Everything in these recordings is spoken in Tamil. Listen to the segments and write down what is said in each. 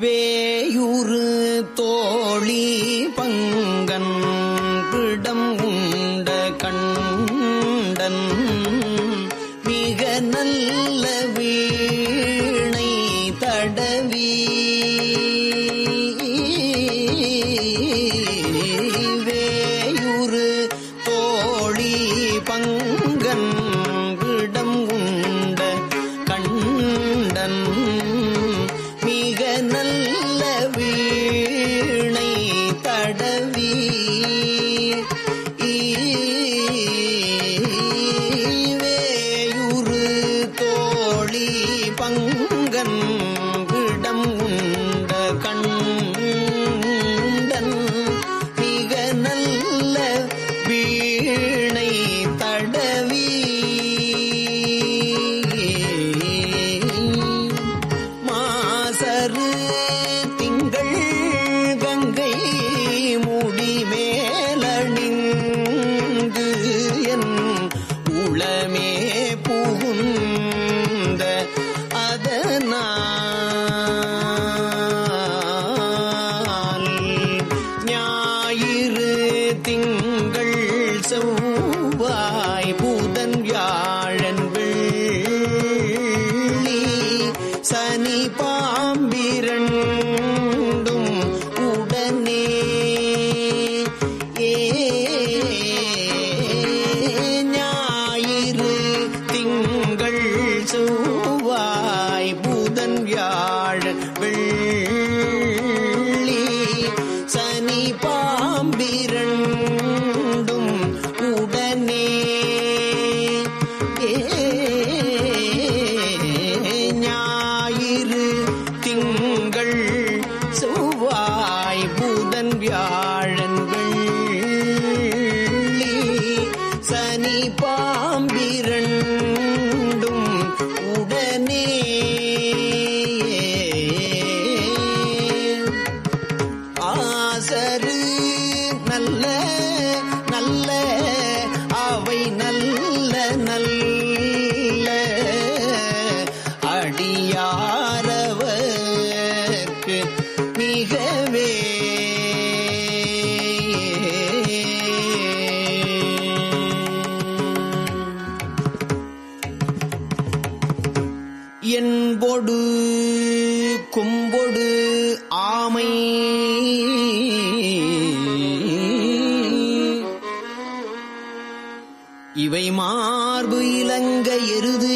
வேயுறு தோழி பங்கன். பங்கன் யா வாழந்த ஆரோடு ஆமை. இவை மார்பு இலங்கை எருது.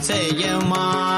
再见，妈。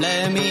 உளமே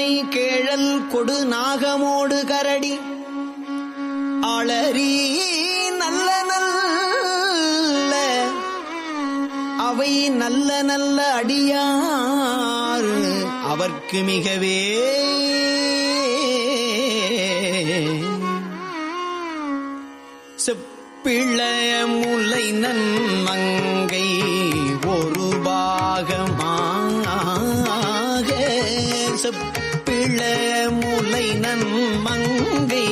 கொலையானை கேழல் கொடு நாகமோடு கரடி. ஆளரி நல்ல நல்ல அவை நல்ல நல்ல அடியார் அவர்க்கு மிகவே செப்பிழ முலை நன்மங்க செப்பிளைய முலை நன்மங்கை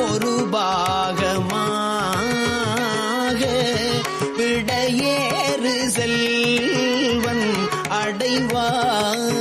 ஒரு பாகமாக விடையேறு செல்வன் அடைவார்.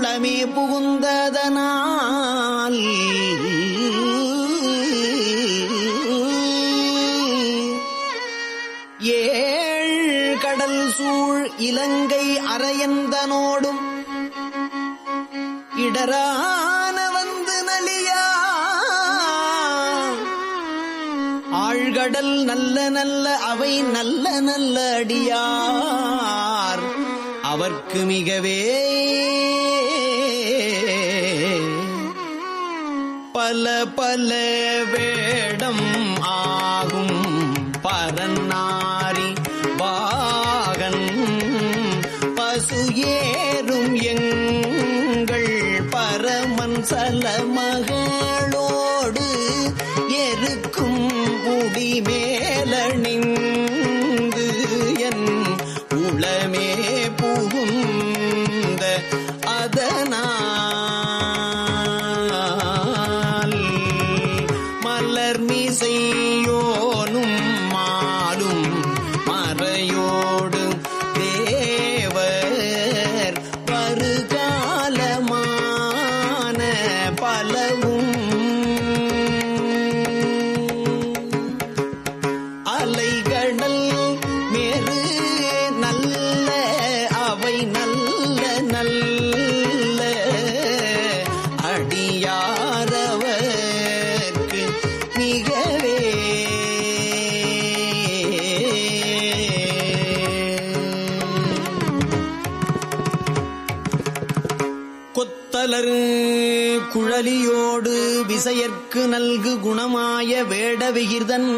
என் உளமே புகுந்ததனால். ஏழ் கடல் சூழ் இலங்கை அரையந்தனோடும் இடரான வந்து நலியா. ஆழ்கடல் நல்ல நல்ல அவை நல்ல நல்ல அடியார். அவர்க்கு மிகவே பல பல வேடம் ஆகும். பரநாரி வாகன் பசு ஏறும் எங்கள் இசையற்கு நல்கு குணமாய வேட விகிர்தன்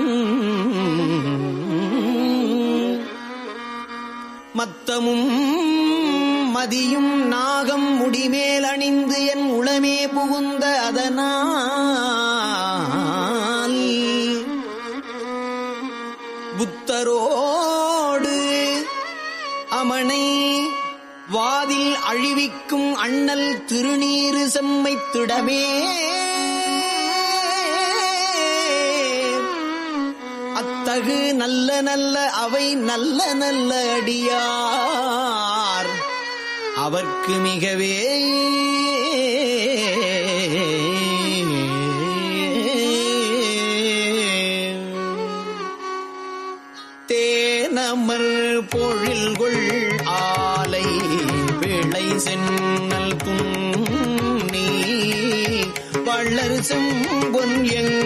மத்தமும் மதியும் நாகம் முடிமேல் அணிந்து என் உளமே புகுந்த அதனால். புத்தரோடு அமனை வாதில் அழிவிக்கும் அண்ணல் திருநீறு செம்மைத்திடமே தகு நல்ல நல்ல அவை நல்ல நல்ல அடியார். அவர்க்கு மிகவே தேனமர் பொழில்கொள் ஆலை விளை சென்னல் துண்ணி வள்ளர் செம்பொன் எங்கும்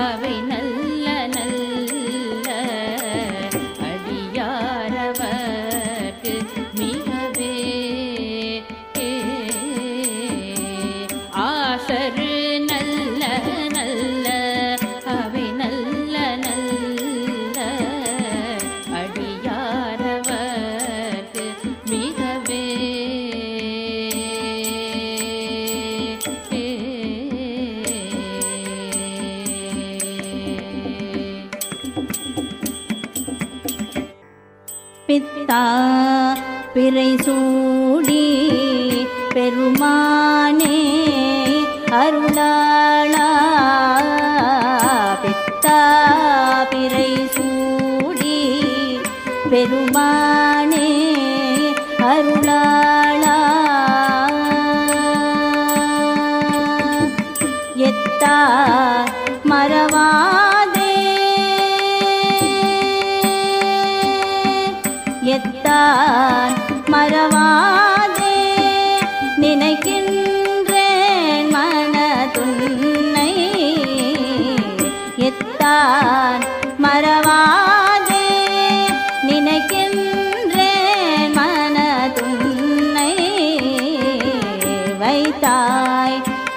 呃卫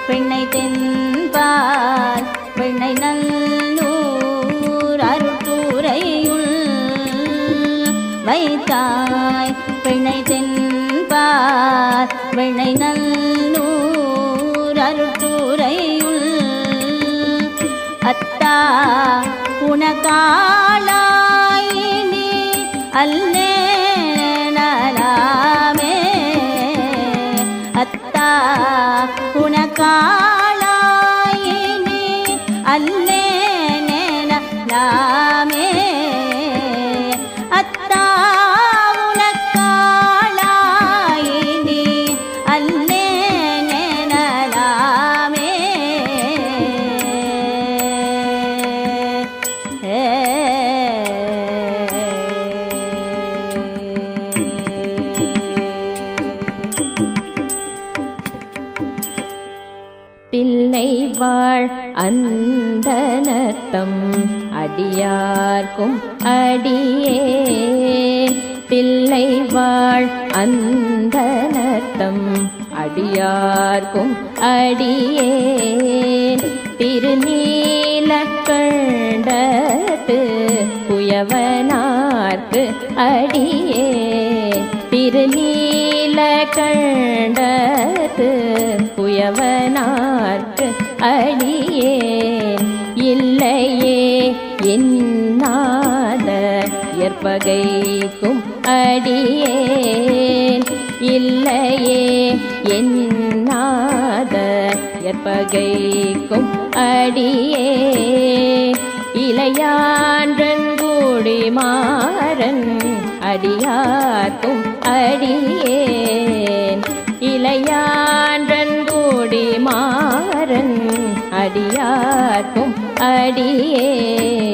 when I காக்கும் அடியே பிள்ளை வாழ் அந்த நத்தம் அடியார்க்கும் அடியே திருநீல கண்டத்து புயவனார்க்கு அடியே. திருநீல கண்டத்து புயவனார்க்கு அடியே. இல்லையே என் பகைக்கும் அடியேன். இல்லையே என்னாத எப்பகைக்கும் அடியே இளையான்றன் கூடி மாறன் அடியாக்கும் அடியேன். இளையான்றன் கூடி மாறன் அடியாக்கும் அடியே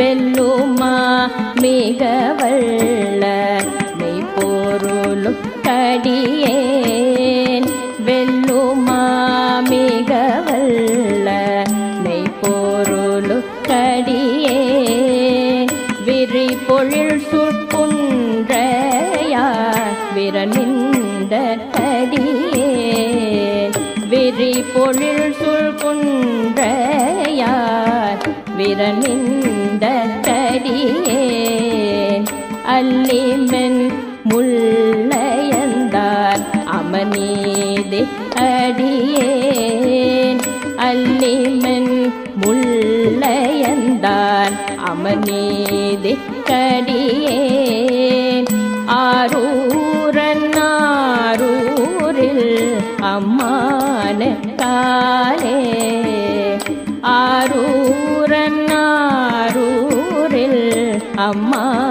வெல்லுமா? மிக வல்ல மெய்ப்பொருளும் கடியே. அல்லிமென் முள்ளையந்தார். அமனீதி அடியேன். அல்லிமென் முள்ளையந்தான் அமனீதி கடியேன் ஆரூரன் ஆரூரில் அம்மான காலே. ஆரூரன் ஆரூரில் அம்மா